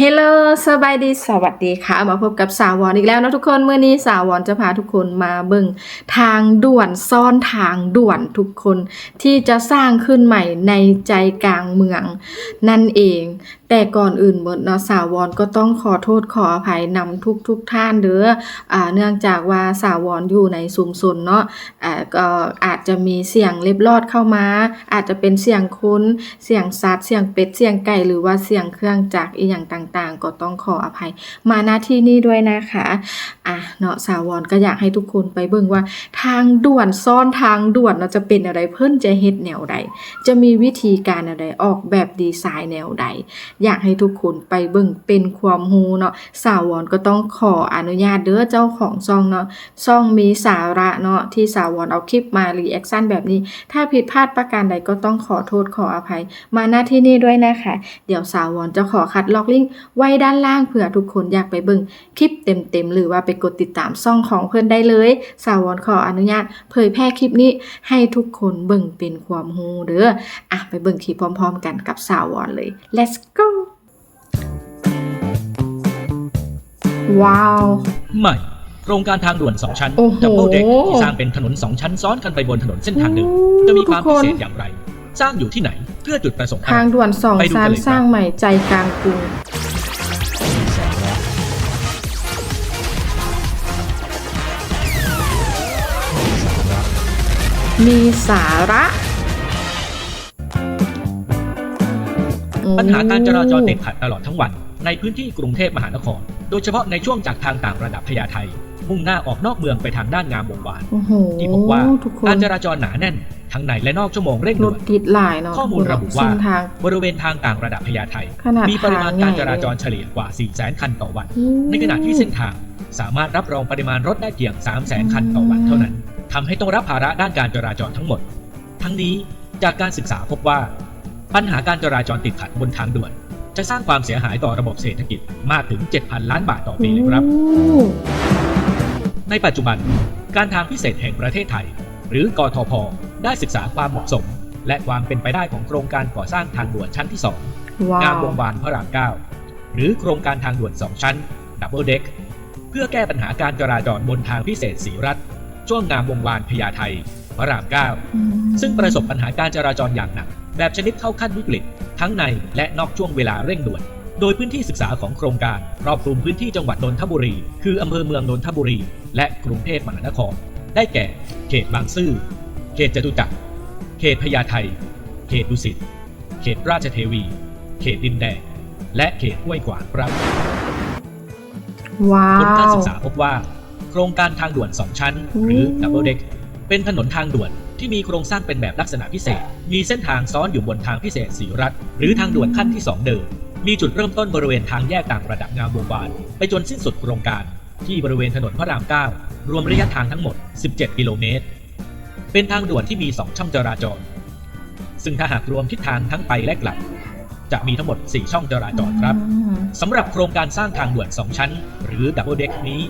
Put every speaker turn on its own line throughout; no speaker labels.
ฮลโลสบายดีสวัสดีค่ะ มาพบกับสาววอนอีกแล้วนะทุกคนเมื่อนี้สาววอนจะพาทุกคนมาเบิ่งทางด่วนซ่อนทางด่วนทุกคนที่จะสร้างขึ้นใหม่ในใจกลางเมือง นั่นเอง แต่ก่อนอื่นเบิดเนาะสาววอนก็ต้องขอโทษขออภัยนำทุกทุกท่านเด้ออ่าเนื่องจากว่าสาววอนอยู่ในสุมซนเนาะอ่าก็อาจจะมีเสียงเล็บลอดเข้ามา อาจจะเป็นเสียงคนเสียงสัตว์เสียงเป็ด เสียงไก่ หรือว่าเสียงเครื่องจักรอีหยังต่างๆ ก็ต้องขออภัย มาหน้าที่นี้ด้วยนะคะอะเนาะสาววอนก็อยากให้ทุกคนไปเบิ่งว่า ทางด่วนซ่อนทางด่วนเนาจะเป็นอะไรเพิ่นจะเฮ็ดแนวใด จะมีวิธีการอะไรออกแบบดีไซน์แนวใดอยากให้ทุกคนไปเบิ่งเป็นความรู้เนาะสาววอนก็ต้องขออนุญาตเด้อเจ้าของซ่องเนาะซ่องมีสาระเนาะที่สาววอนเอาคลิปมารีแอคชั่นแบบนี้ ถ้าผิดพลาดประการใดก็ต้องขอโทษขออภัย มาหน้าที่นี้ด้วยนะคะ เดี๋ยวสาววอนจะขอคัดลอกลิงก์ไว้ด้านล่างเผื่อทุกคนอยากไปเบิ่งคลิปเต็มๆหรือว่าไปกดติดตามซ่องของเพื่อนได้เลย สาววอนขออนุญาตเผยแพร่คลิปนี้ให้ทุกคนเบิ่งเป็นความรู้เด้ออะไปเบิ่งคลิปพร้อม ๆ กันกับสาววอนเลย let's go ว้าว
ใหม่โครงการทางด่วน 2 ชั้น
โอ้โห
ดับเบิลเด็กที่สร้างเป็นถนน 2 ชั้นซ้อนกันไปบนถนนเส้นทางเดิม
โอ้
จะมีความ
ทุก
พิ
คน
เศษอย่างไร สร้างอยู่ที่ไหนเพื่อจุดประสงค์อะไร
ทางด่วนสอง
ไปดูกัน
ชั้น
เลยครับ
สร้างใหม่ใจกลางกรุงมีสาระ
ปัญหาการจราจรติดขัดตลอดทั้งวัน ในพื้นที่กรุงเทพมหานคร โดยเฉพาะในช่วงจากทางต่างระดับพญาไทมุ่งหน้าออกนอกเมืองไปทางด้านงามวงวาน
โอ้โห
ที่พบว่า
ทุกคน
การจราจรหนาแน่น ทั้งในและนอกชั่วโมงเร่ง
ร
ด่
ถ
วน
ติดหลายเนาะ
ข้อมูลระบุว่า
เส้นทาง
บริเวณทางต่างระดับพญาไท
ขนาด
มีปริมาณ
ทางใหญ่
การจราจรเฉลี่ยกว่า 4 0 0 0 0 0 คันต่อวัน ในขณะที่เส้นทางสามารถรับรองปริมาณรถได้เพียง 3 0 0 0 0 0 คันต่อวันเท่านั้นทำให้ต้องรับภาระด้านการจราจรทั้งหมด ทั้งนี้จากการศึกษาพบว่า ปัญหาการจราจรติดขัดบนทางด่วน จะสร้างความเสียหายต่อระบบเศรษฐกิจมากถึง 7,000 ล้านบาทต่อปีเลยครับ
โอ้
ในปัจจุบัน การทางพิเศษแห่งประเทศไทย หรือกทพได้ศึกษาความเหมาะสม และความเป็นไปได้ของโครงการก่อสร้างทางด่วนชั้นที่2
ว้างา
ม
ว
วงวานพระราม 9 หรือโครงการทางด่วน 2 ชั้นดับเบิลเด็กเพื่อแก้ปัญหาการจราจรบนทางพิเศษสีรัฐช่วงงามวงวานพญาไทพระราม
อืม
9ซึ่งประสบปัญหาการจราจรอย่างหนัก แบบชนิดเข้าขั้นวิกฤต ทั้งในและนอกช่วงเวลาเร่งด่วน โดยพื้นที่ศึกษาของโครงการครอบคลุมพื้นที่จังหวัดนนทบุรี คืออำเภอเมืองนนทบุรี และกรุงเทพมหานคร ได้แก่ เขตบางซื่อ เขตจตุจักร เขตพญาไทเขตดุสิต เขตราชเทวี เขตดินแดง และเขตห้วยขวางครับ
ว้า
ผลการ
ว
ศึกษาพบว่า โครงการทางด่วน 2 ชั้น หรือ
อืม
Double Deck เป็นถนนทางด่วน ที่มีโครงสร้างเป็นแบบลักษณะพิเศษ มีเส้นทางซ้อนอยู่บนทางพิเศษสีรัฐ หรือทางด่วนขั้นที่ 2 เดิมมีจุดเริ่มต้นบริเวณทางแยกต่างระดับงามวงวาน ไปจนสิ้นสุดโครงการ ที่บริเวณถนนพระราม 9 รวมระยะทางทั้งหมด 17 กิโลเมตร เป็นทางด่วนที่มี 2 ช่องจราจร ซึ่งถ้าหากรวมทิศทางทั้งไปและกลับ จะมีทั้งหมด 4 ช่องจราจรครับสำหรับโครงการสร้างทางด่วน 2 ชั้น หรือดับเบิลเด็กนี้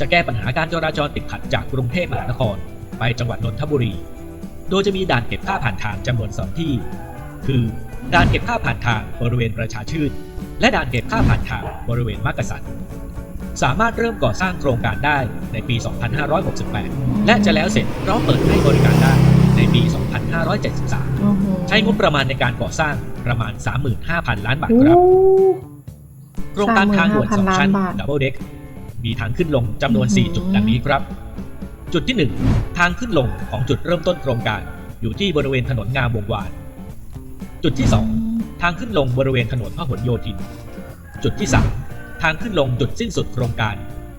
จะแก้ปัญหาการจราจรติดขัดจากกรุงเทพมหานคร ไปจังหวัดนนทบุรี โดยจะมีด่านเก็บค่าผ่านทางจำนวน 2 ที่ คือ ด่านเก็บค่าผ่านทางบริเวณประชาชื่น และด่านเก็บค่าผ่านทางบริเวณมักกะสันสามารถเริ่มก่อสร้างโครงการได้ในปี 2568 และจะแล้วเสร็จพร้อมเปิดให้บริการได้ในปี 2573
โอ้โห
ใช้งบประมาณในการก่อสร้างประมาณ 35,000 ล้านบาท
โอ้
ครับ โครงการทางด่วน
35,000
2ชั้น
ล้านบาท
ดับเบิลเด็กมีทางขึ้นลงจำนวน
อื้อหือ
4จุดดังนี้ครับ จุดที่ 1 ทางขึ้นลงของจุดเริ่มต้นโครงการ อยู่ที่บริเวณถนนงามวงวาน จุดที่ 2 ทางขึ้นลงบริเวณถนนพหลโยธิน จุดที่ 3 ทางขึ้นลงจุดสิ้นสุดโครงการ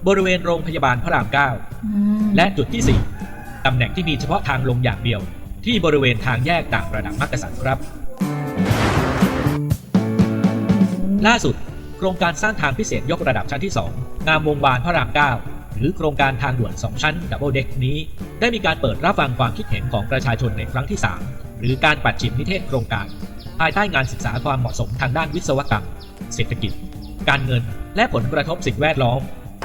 บริเวณโรงพยาบาลพระราม9
อืม
และจุดที่ 4ตำแหน่งที่มีเฉพาะทางลงอย่างเดียว ที่บริเวณทางแยกต่างระดับมักกะสันครับ ล่าสุด โครงการสร้างทางพิเศษยกระดับชั้นที่ 2 งามวงวานพระราม9 หรือโครงการทางด่วน 2 ชั้นดับเบิลเด็กนี้ ได้มีการเปิดรับฟังความคิดเห็นของประชาชนในครั้งที่ 3 หรือการปัดฉิมนิเทศโครงการ ภายใต้งานศึกษาความเหมาะสมทางด้านวิศวกรรม เศรษฐกิจ การเงิน และผลกระทบสิ่งแวดล้อม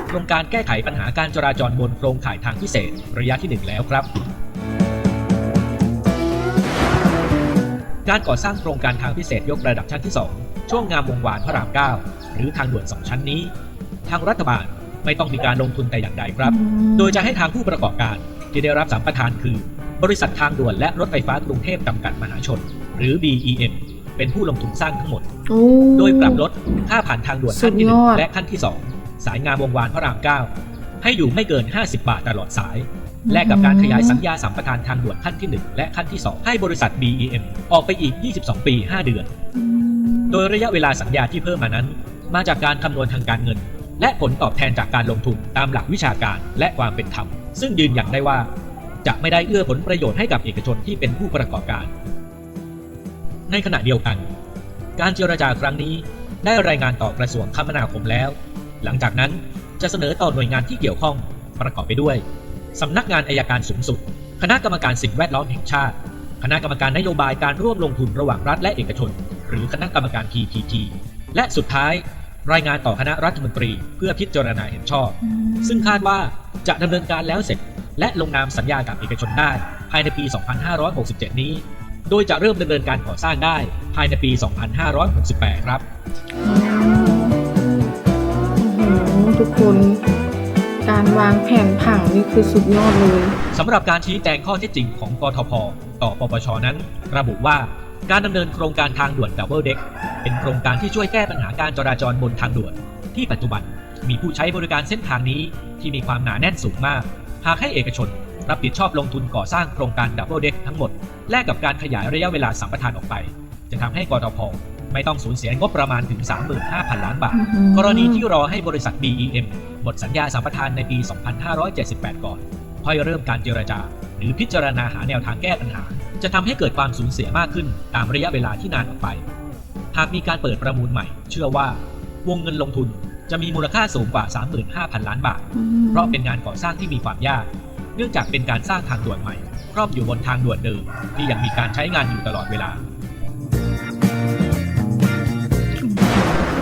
โครงการแก้ไขปัญหาการจราจรบนโครงข่ายทางพิเศษ ระยะที่ 1 แล้วครับ การก่อสร้างโครงการทางพิเศษยกระดับชั้นที่ 2 ช่วงงามวงวานพระราม 9 หรือทางด่วน 2 ชั้นนี้ ทางรัฐบาล ไม่ต้องมีการลงทุนแต่อย่างใดครับ โดยจะให้ทางผู้ประกอบการที่ได้รับสัมปทานคือ บริษัททางด่วนและรถไฟฟ้ากรุงเทพจำกัดมหาชน หรือ BEM เป็นผู้ลงทุนสร้างทั้งหมด
โอ้
โดยปรับลดค่าผ่านทางด่วนขั้นที่
สุดยอด
1และขั้นที่2สายงามวงวานพระราม 9 ให้อยู่ไม่เกิน 50 บาทตลอดสาย แลกกับการขยายสัญญาสัมปทานทางด่วนขั้นที่ 1 และขั้นที่ 2 ให้บริษัท BEM ออกไปอีก 22 ปี 5 เดือน
อืม
โดยระยะเวลาสัญญาที่เพิ่มมานั้น มาจากการคำนวณทางการเงิน และผลตอบแทนจากการลงทุนตามหลักวิชาการและความเป็นธรรม ซึ่งยืนยันได้ว่า จะไม่ได้เอื้อผลประโยชน์ให้กับเอกชนที่เป็นผู้ประกอบการ ในขณะเดียวกัน การเจรจาครั้งนี้ได้รายงานต่อกระทรวงคมนาคมแล้ว หลังจากนั้นจะเสนอต่อหน่วยงานที่เกี่ยวข้องประกอบไปด้วย สำนักงานอายการสูงสุด คณะกรรมการสิ่งแวดล้อมแห่งชาติ คณะกรรมการนโยบายการร่วมลงทุนระหว่างรัฐและเอกชน หรือคณะกรรมการ PPP และสุดท้าย รายงานต่อคณะรัฐมนตรีเพื่อพิจารณาเห็นชอบ ซึ่งคาดว่าจะดำเนินการแล้วเสร็จ และลงนามสัญญากับเอกชนได้ ภายในปี 2567 นี้ โดยจะเริ่มดำเนินการก่อสร้างได้ภายในปี 2568 ครับ
โอ้โหทุกคนการวางแผนผังนี่คือสุดยอดเลย
สำหรับการชี้แจงข้อเท็จจริงของกทพต่อปปชนั้น ระบุว่าการดำเนินโครงการทางด่วนดับเบิลเด็ก เป็นโครงการที่ช่วยแก้ปัญหาการจราจรบนทางด่วน ที่ปัจจุบันมีผู้ใช้บริการเส้นทางนี้ที่มีความหนาแน่นสูงมาก หากให้เอกชน รับผิดชอบลงทุนก่อสร้างโครงการดับเบิลเด็กทั้งหมด แลกกับการขยายระยะเวลาสัมปทานออกไป จะทำให้กทพไม่ต้องสูญเสียงบประมาณถึง 35,000 ล้านบาท กรณีที่รอให้บริษัท BEM หมดสัญญาสัมปทานในปี 2578 ก่อน ค่อยเริ่มการเจรจา หรือพิจารณาหาแนวทางแก้ปัญหา จะทำให้เกิดความสูญเสียมากขึ้นตามระยะเวลาที่นานออกไป หากมีการเปิดประมูลใหม่ เชื่อว่าวงเงินลงทุนจะมีมูลค่าสูงกว่า 35,000 ล้านบาท เพราะเป็นงานก่อสร้างที่มีความยาก เนื่องจากเป็นการสร้างทางด่วนใหม่ ครอบอยู่บนทางด่วนเดิม ที่ยังมีการใช้งานอยู่ตลอดเวลา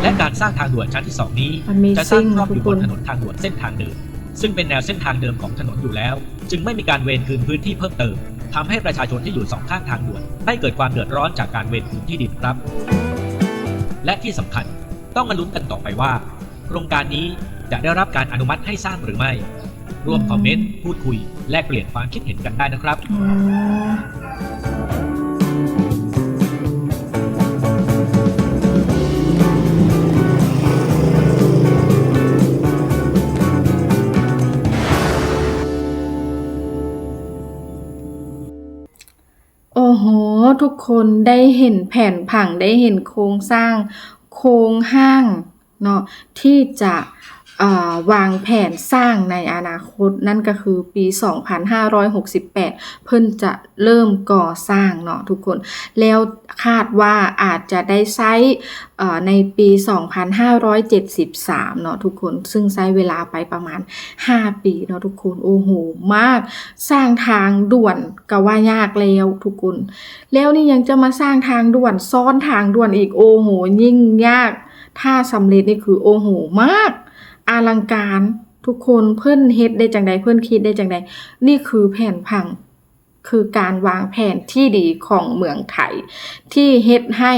และการสร้างทางด่วนชั้นที่ 2 นี้
Amazing
จะสร้างครอบ
ทุ
อกยู่
ค
บ
น
นถนนทางด่วนเส้นทางเดิม ซึ่งเป็นแนวเส้นทางเดิมของถนนอยู่แล้ว จึงไม่มีการเวรคืนพื้นที่เพิ่มเติมทำให้ประชาชนที่อยู่สองข้างทางด่วนไม่เกิดความเดือดร้อนจากการเวรคืนที่ดินครับ และที่สำคัญต้องมาลุ้นกันต่อไปว่า โครงการนี้จะได้รับการอนุมัติให้สร้างหรือไม่ ร่วมคอมเมนต์ พูดคุย แลกเปลี่ยนความคิดเห็นกันได้นะครับ
ทุกคนได้เห็นแผนผังได้เห็นโครงสร้างโครงห้างเนาะที่จะ วางแผนสร้างในอนาคตนั่นก็คือปี 2568 เพิ่นจะเริ่มก่อสร้างเนาะทุกคน แล้วคาดว่าอาจจะได้ใช้เอ่อในปี 2573 เนาะทุกคน ซึ่งใช้เวลาไปประมาณ 5 ปีเนาะทุกคน โอ้โห มาก สร้างทางด่วนก็ว่ายากแล้วทุกคน แล้วนี่ยังจะมาสร้างทางด่วนซ้อนทางด่วนอีก โอ้โห ยิ่งยาก ถ้าสำเร็จนี่คือโอ้โห มาก อลังการทุกคนเพื่อนเฮ็ดได้จังใดเพื่อนคิดได้จังใดนี่คือแผนผัง คือการวางแผนที่ดีของเมืองไทยที่เฮ็ดให้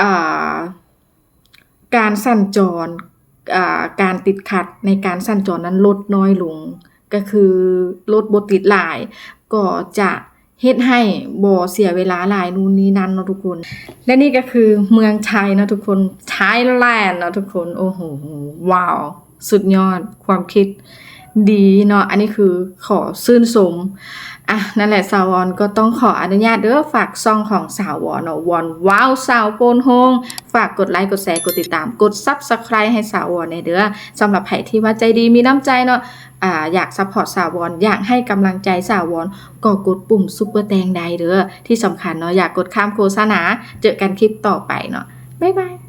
อ่าการสั่นจรอ่าการติดขัดในการสั่นจรนั้นลดน้อยลง ก็คือรถบติดหลาย ก็จะเฮ็ดให้บ่เสียเวลาหลายนู่นนี่นั่นเนาะทุกคน และนี่ก็คือเมืองไทยเนาะทุกคนไทยแลนด์เนาะทุกคน โอ้โหว้าว สุดยอดความคิดดีเนาะอันนี้คือขอซื่นสมอะนั่นแหละสาววอนก็ต้องขออนุญาตเด้อฝากซองของสาววอนเนาะวอนว้าวสาวโพนโฮงฝากกดไลค์กดแชร์กดติดตาม กด Subscribe ให้สาววอนในเด้อสำหรับใครที่ว่าใจดีมีน้ำใจเนาะอ่าอยากซัพพอร์ตสาววอนอยากให้กำลังใจสาววอนก็กดปุ่มซุปเปอร์แตงใดเด้อที่สำคัญเนาะอยากกดข้ามโฆษณาเจอกันคลิปต่อไปเนาะบ๊ายบาย